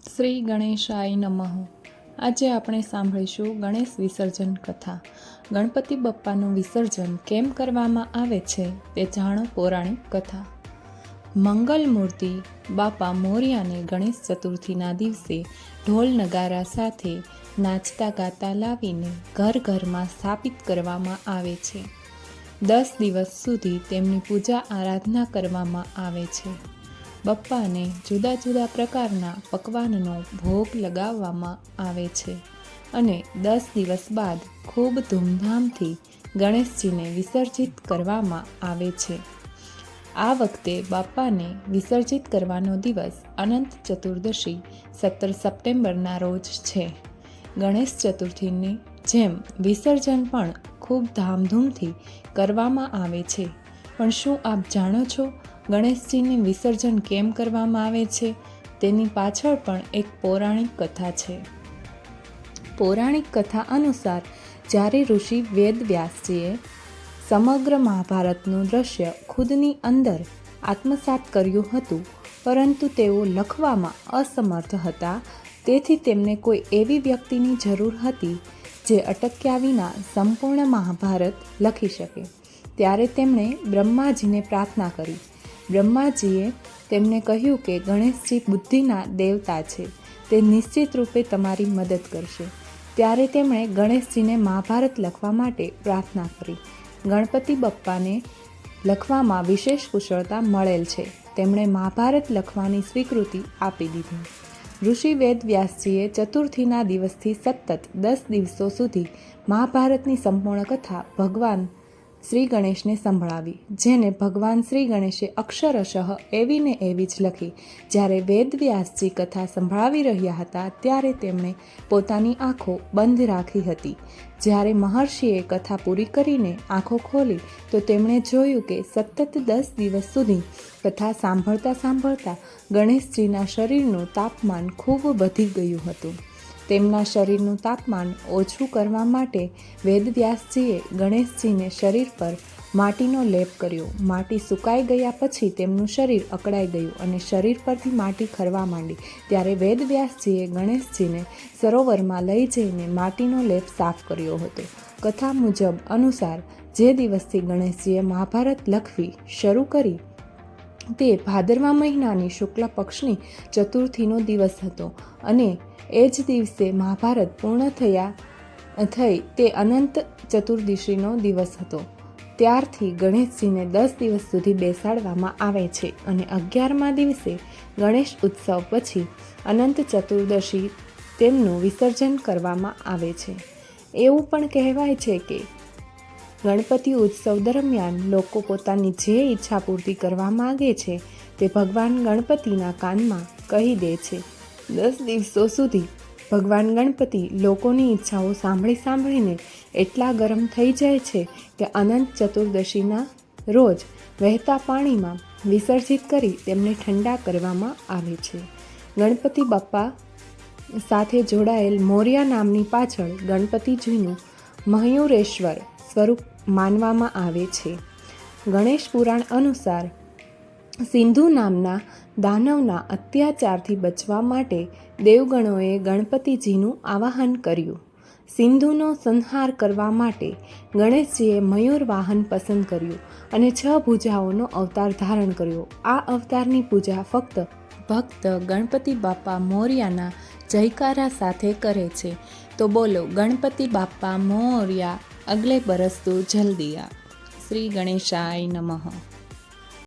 શ્રી ગણેશાય નમઃ. આજે આપણે સાંભળીશું ગણેશ વિસર્જન કથા. ગણપતિ બપ્પાનું વિસર્જન કેમ કરવામાં આવે છે તે જાણો પૌરાણિક કથા. મંગલ મૂર્તિ બાપા મોર્યાને ગણેશ ચતુર્થીના દિવસે ઢોલ નગારા સાથે નાચતા ગાતા લાવીને ઘર ઘરમાં સ્થાપિત કરવામાં આવે છે. દસ દિવસ સુધી તેમની પૂજા આરાધના કરવામાં આવે છે. બપ્પાને જુદા જુદા પ્રકારના પકવાનનો ભોગ લગાવવામાં આવે છે અને દસ દિવસ બાદ ખૂબ ધૂમધામથી ગણેશજીને વિસર્જિત કરવામાં આવે છે. આ વખતે બાપાને વિસર્જિત કરવાનો દિવસ અનંત ચતુર્દશી, સત્તર સપ્ટેમ્બરના રોજ છે. ગણેશ ચતુર્થીની જેમ વિસર્જન પણ ખૂબ ધામધૂમથી કરવામાં આવે છે. પણ શું આપ જાણો છો? ગણેશજીને વિસર્જન કેમ કરવામાં આવે છે? તેની પાછળ પણ એક પૌરાણિક કથા છે. પૌરાણિક કથા અનુસાર, જ્યારે ઋષિ વેદવ્યાસજીએ સમગ્ર મહાભારતનું દ્રશ્ય ખુદની અંદર આત્મસાત કર્યું હતું, પરંતુ તેઓ લખવામાં અસમર્થ હતા. તેથી તેમને કોઈ એવી વ્યક્તિની જરૂર હતી, જે અટક્યા વિના સંપૂર્ણ મહાભારત લખી શકે. ત્યારે તેમણે બ્રહ્માજીને પ્રાર્થના કરી. બ્રહ્માજીએ તેમને કહ્યું કે, ગણેશજી બુદ્ધિના દેવતા છે. તે નિશ્ચિત રૂપે તમારી મદદ કરશે. ત્યારે તેમણે ગણેશજીને મહાભારત લખવા માટે પ્રાર્થના કરી. ગણપતિ બપ્પાને લખવામાં વિશેષ કુશળતા મળેલ છે. તેમણે મહાભારત લખવાની સ્વીકૃતિ આપી દીધી. ઋષિ વેદવ્યાસજીએ ચતુર્થીના દિવસથી સતત દસ દિવસો સુધી મહાભારતની સંપૂર્ણ કથા ભગવાન શ્રી ગણેશને સંભળાવી, જેને ભગવાન શ્રી ગણેશે અક્ષરશઃ એવી ને એવી જ લખી. જ્યારે વેદવ્યાસજી કથા સંભળાવી રહ્યા હતા, ત્યારે તેમણે પોતાની આંખો બંધ રાખી હતી. જ્યારે મહર્ષિએ કથા પૂરી કરીને આંખો ખોલી, તો તેમણે જોયું કે સતત દસ દિવસ સુધી કથા સાંભળતા સાંભળતા ગણેશજીના શરીરનું તાપમાન ખૂબ વધી ગયું હતું. તેમના શરીરનું તાપમાન ઓછું કરવા માટે વેદવ્યાસજીએ ગણેશજીને શરીર પર માટીનો લેપ કર્યો. માટી સુકાઈ ગયા પછી તેમનું શરીર અકળાઈ ગયું અને શરીર પરથી માટી ખરવા માંડી. ત્યારે વેદવ્યાસજીએ ગણેશજીને સરોવરમાં લઈ જઈને માટીનો લેપ સાફ કર્યો હતો. કથા મુજબ અનુસાર જે દિવસથી ગણેશજીએ મહાભારત લખવી શરૂ કરી તે ભાદરવા મહિનાની શુક્લ પક્ષની ચતુર્થીનો દિવસ હતો અને એ જ દિવસે મહાભારત પૂર્ણ થયા, થઈ તે અનંત ચતુર્દશીનો દિવસ હતો. ત્યારથી ગણેશજીને દસ દિવસ સુધી બેસાડવામાં આવે છે અને અગિયારમા દિવસે ગણેશ ઉત્સવ પછી અનંત ચતુર્દશી તેમનું વિસર્જન કરવામાં આવે છે. એવું પણ કહેવાય છે કે ગણપતિ ઉત્સવ દરમિયાન લોકો પોતાની જે ઈચ્છા પૂર્તિ કરવા માગે છે તે ભગવાન ગણપતિના કાનમાં કહી દે છે. દસ દિવસો સુધી ભગવાન ગણપતિ લોકોની ઈચ્છાઓ સાંભળી સાંભળીને એટલા ગરમ થઈ જાય છે કે અનંત ચતુર્દશીના રોજ વહેતા પાણીમાં વિસર્જિત કરી તેમને ઠંડા કરવામાં આવે છે. ગણપતિ બાપ્પા સાથે જોડાયેલ મોર્યા નામની પાછળ ગણપતિજીનું મયુરેશ્વર સ્વરૂપ માનવામાં આવે છે. ગણેશ પુરાણ અનુસાર, સિંધુ નામના દાનવના અત્યાચારથી બચવા માટે દેવગણોએ ગણપતિજીનું આવાહન કર્યું. સિંધુનો સંહાર કરવા માટે ગણેશજીએ મયુર વાહન પસંદ કર્યું અને છ ભુજાઓનો અવતાર ધારણ કર્યો. આ અવતારની પૂજા ફક્ત ભક્ત ગણપતિ બાપા મોર્યાના જયકારા સાથે કરે છે. તો બોલો, ગણપતિ બાપા મોર્યા અગલે બરસ તો જલ્દી આ શ્રી ગણેશાય નમઃ